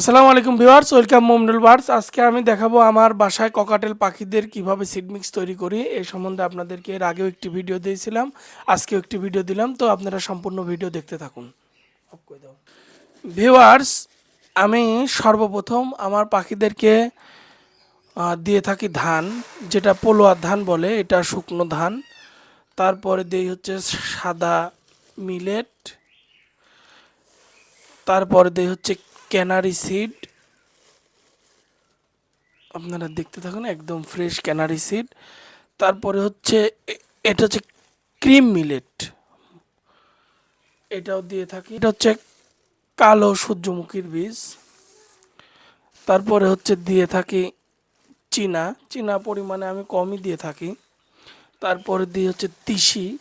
আসসালামু আলাইকুম viewers, welcome মোমডুল birds আজকে আমি দেখাবো আমার বাসায় ককাটেল পাখিদের কীভাবে সিড মিক্স তৈরি করি এই সম্বন্ধে আপনাদেরকে এর আগেও একটি ভিডিও দিয়েছিলাম, আজকেও একটি ভিডিও দিলাম, তো আপনারা সম্পূর্ণ ভিডিও দেখতে থাকুন। ভিউয়ার্স, আমি সর্বপ্রথম আমার পাখিদেরকে দিয়ে থাকি ধান, যেটা পোলোয়ার ধান বলে, এটা শুকনো ধান। তারপরে দিই হচ্ছে সাদা মিলেট তারপরে দেই হচ্ছে ক্যানারি সিড। আপনারা দেখতে থাকুন, একদম ফ্রেশ ক্যানারি সিড। তারপরে হচ্ছে, এটা হচ্ছে ক্রিম মিলেট। এটাও দিয়ে থাকি। এটা হচ্ছে কালো সূর্যমুখীর বীজ। তারপরে হচ্ছে দিয়ে থাকি চীনা। চীনা পরিমাণে আমি কমই দিয়ে থাকি। তারপরে দিয়ে হচ্ছে তিসি।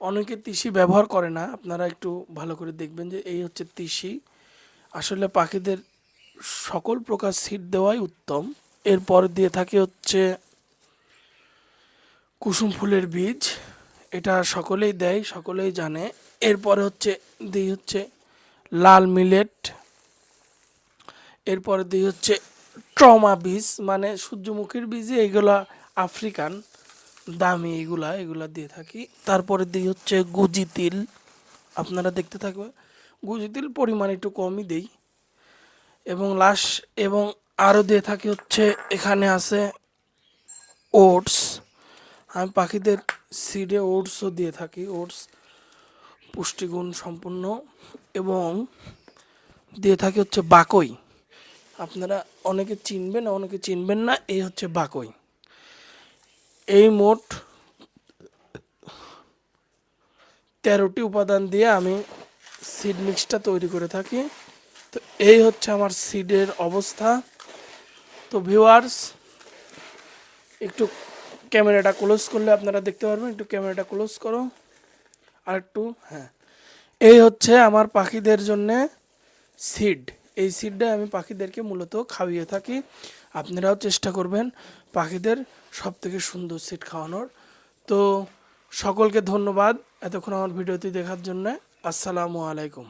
অনেকে তিসি ব্যবহার করে না। আপনারা একটু ভালো করে দেখবেন যে এই হচ্ছে তিসি। আসলে পাখিদের সকল প্রকার সিট দেওয়াই উত্তম। এরপর দিয়ে থাকে হচ্ছে কুসুম ফুলের বীজ। এটা সকলেই দেয়, সকলেই জানে। এরপরে হচ্ছে দিই হচ্ছে লাল মিলেট। এরপরে দিই হচ্ছে ট্রমা বীজ মানে সূর্যমুখীর বীজে, এগুলা আফ্রিকান, দামি এগুলা এগুলা দিয়ে থাকি। তারপরে দিই হচ্ছে গুজি তিল। আপনারা দেখতে থাকবে গুজি তিল পরিমাণ একটু কমই দেই। এবং লাশ এবং আরও দিয়ে থাকি হচ্ছে, এখানে আছে ওটস। আমি পাখিদের সিডে ওটসও দিয়ে থাকি, ওটস পুষ্টিগুণ সম্পূর্ণ। এবং দিয়ে থাকি হচ্ছে বাকই। আপনারা অনেকে চিনবেন অনেকে চিনবেন না, এই হচ্ছে বাকই। এই মোট তেরোটি উপাদান দিয়ে আমি সিড মিক্সটা তৈরি করে থাকি। তো এই হচ্ছে আমার সিডের অবস্থা। তো ভিউয়ার্স একটু ক্যামেরাটা ক্লোজ করলে আপনারা দেখতে পারবেন, একটু ক্যামেরাটা ক্লোজ করো। আর একটু হ্যাঁ। এই হচ্ছে আমার পাখিদের জন্যে সিড এই সিডটা আমি পাখিদেরকে মূলত খাইয়ে থাকি। আপনারাও চেষ্টা করবেন পাখিদের সব থেকে সুন্দর সিড খাওয়ানোর। তো সকলকে ধন্যবাদ এতক্ষণ আমার ভিডিওটি দেখার জন্য। আসসালামু আলাইকুম।